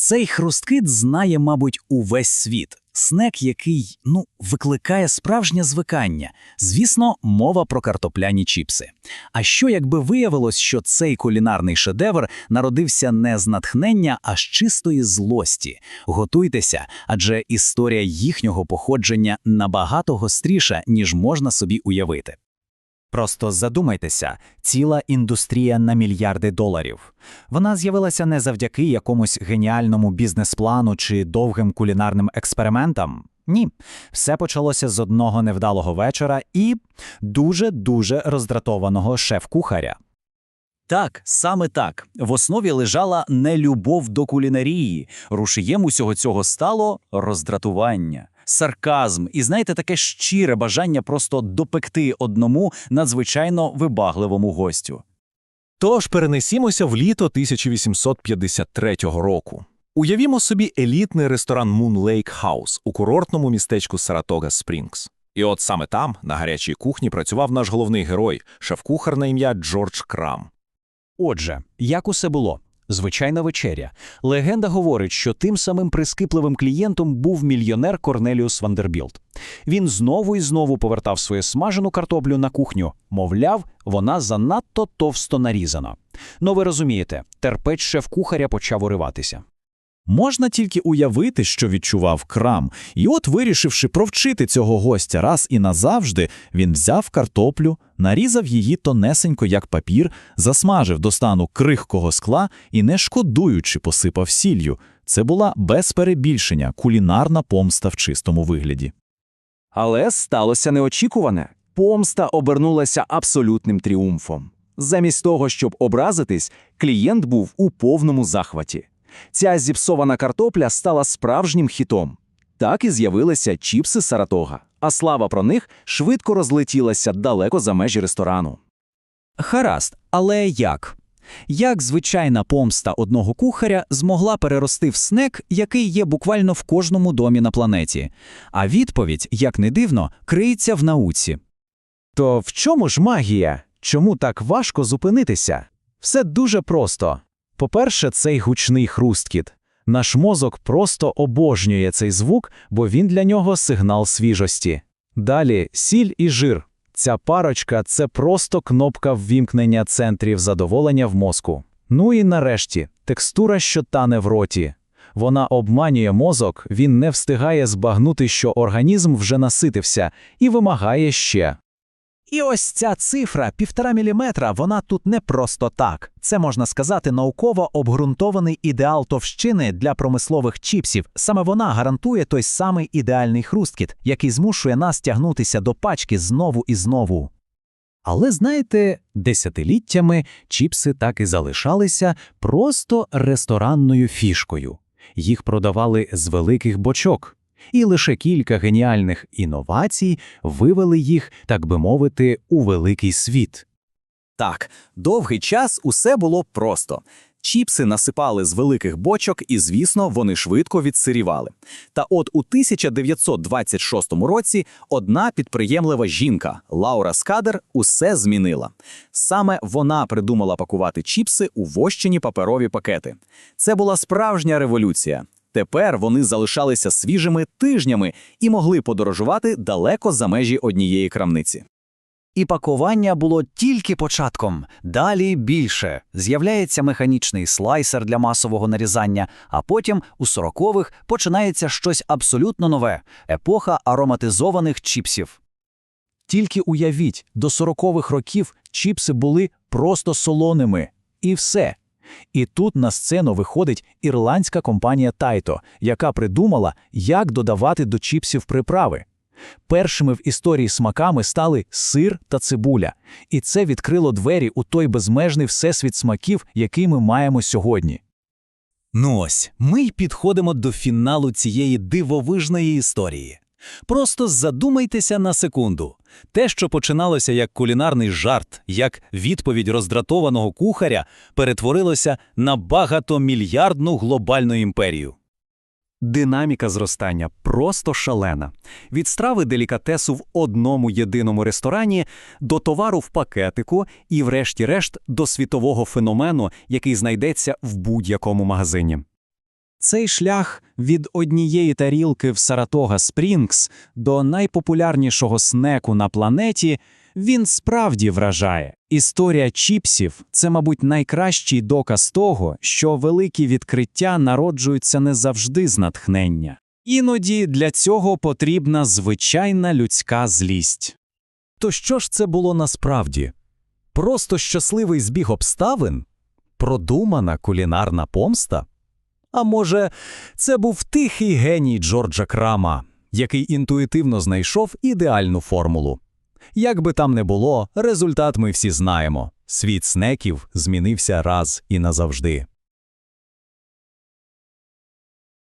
Цей хрусткит знає, мабуть, увесь світ. Снек, який, ну, викликає справжнє звикання. Звісно, мова про картопляні чіпси. А що якби виявилось, що цей кулінарний шедевр народився не з натхнення, а з чистої злості? Готуйтеся, адже історія їхнього походження набагато гостріша, ніж можна собі уявити. Просто задумайтеся, ціла індустрія на мільярди доларів. Вона з'явилася не завдяки якомусь геніальному бізнес-плану чи довгим кулінарним експериментам. Ні, все почалося з одного невдалого вечора і дуже-дуже роздратованого шеф-кухаря. Так, саме так. В основі лежала не любов до кулінарії. Рушієм усього цього стало роздратування, сарказм і, знаєте, таке щире бажання просто допекти одному надзвичайно вибагливому гостю. Тож перенесімося в літо 1853 року. Уявімо собі елітний ресторан Moon Lake House у курортному містечку Саратога Спрінгс. І от саме там, на гарячій кухні, працював наш головний герой, шеф-кухар на ім'я Джордж Крам. Отже, як усе було? Звичайна вечеря. Легенда говорить, що тим самим прискіпливим клієнтом був мільйонер Корнеліус Вандербілд. Він знову і знову повертав свою смажену картоплю на кухню. Мовляв, вона занадто товсто нарізана. Ну ви розумієте, терпець шеф-кухаря почав уриватися. Можна тільки уявити, що відчував крам, і от, вирішивши провчити цього гостя раз і назавжди, він взяв картоплю, нарізав її тонесенько, як папір, засмажив до стану крихкого скла і, не шкодуючи, посипав сіллю. Це була без перебільшення кулінарна помста в чистому вигляді. Але сталося неочікуване. Помста обернулася абсолютним тріумфом. Замість того, щоб образитись, клієнт був у повному захваті. Ця зіпсована картопля стала справжнім хітом. Так і з'явилися чіпси Саратога, а слава про них швидко розлетілася далеко за межі ресторану. Гаразд, але як? Як звичайна помста одного кухаря змогла перерости в снек, який є буквально в кожному домі на планеті? А відповідь, як не дивно, криється в науці. То в чому ж магія? Чому так важко зупинитися? Все дуже просто. По-перше, цей гучний хрусткіт. Наш мозок просто обожнює цей звук, бо він для нього сигнал свіжості. Далі сіль і жир. Ця парочка це просто кнопка ввімкнення центрів задоволення в мозку. Ну і нарешті текстура, що тане в роті. Вона обманює мозок, він не встигає збагнути, що організм вже наситився, і вимагає ще. І ось ця цифра півтора міліметра, вона тут не просто так. Це можна сказати науково обґрунтований ідеал товщини для промислових чіпсів. Саме вона гарантує той самий ідеальний хрусткіт, який змушує нас тягнутися до пачки знову і знову. Але знаєте, десятиліттями чіпси так і залишалися просто ресторанною фішкою. Їх продавали з великих бочок. І лише кілька геніальних інновацій вивели їх, так би мовити, у великий світ. Так, довгий час усе було просто. Чіпси насипали з великих бочок, і, звісно, вони швидко відсирівали. Та от у 1926 році одна підприємлива жінка Лаура Скадер усе змінила. Саме вона придумала пакувати чіпси у вощені паперові пакети. Це була справжня революція. Тепер вони залишалися свіжими тижнями і могли подорожувати далеко за межі однієї крамниці. І пакування було тільки початком. Далі більше. З'являється механічний слайсер для масового нарізання, а потім у сорокових починається щось абсолютно нове епоха ароматизованих чіпсів. Тільки уявіть, до сорокових років чіпси були просто солоними. І все. І тут на сцену виходить ірландська компанія Taito, яка придумала, як додавати до чіпсів приправи. Першими в історії смаками стали сир та цибуля, і це відкрило двері у той безмежний всесвіт смаків, який ми маємо сьогодні. Ну ось, ми й підходимо до фіналу цієї дивовижної історії. Просто задумайтеся на секунду. Те, що починалося як кулінарний жарт, як відповідь роздратованого кухаря, перетворилося на багатомільярдну глобальну імперію. Динаміка зростання просто шалена. Від страви делікатесу в одному єдиному ресторані до товару в пакетику і, врешті-решт, до світового феномену, який знайдеться в будь-якому магазині. Цей шлях від однієї тарілки в Саратога Спрінгс до найпопулярнішого снеку на планеті, він справді вражає. Історія чіпсів – це, мабуть, найкращий доказ того, що великі відкриття народжуються не завжди з натхнення. Іноді для цього потрібна звичайна людська злість. То що ж це було насправді? Просто щасливий збіг обставин? Продумана кулінарна помста? А може, це був тихий геній Джорджа Крама, який інтуїтивно знайшов ідеальну формулу. Як би там не було, результат ми всі знаємо. Світ снеків змінився раз і назавжди.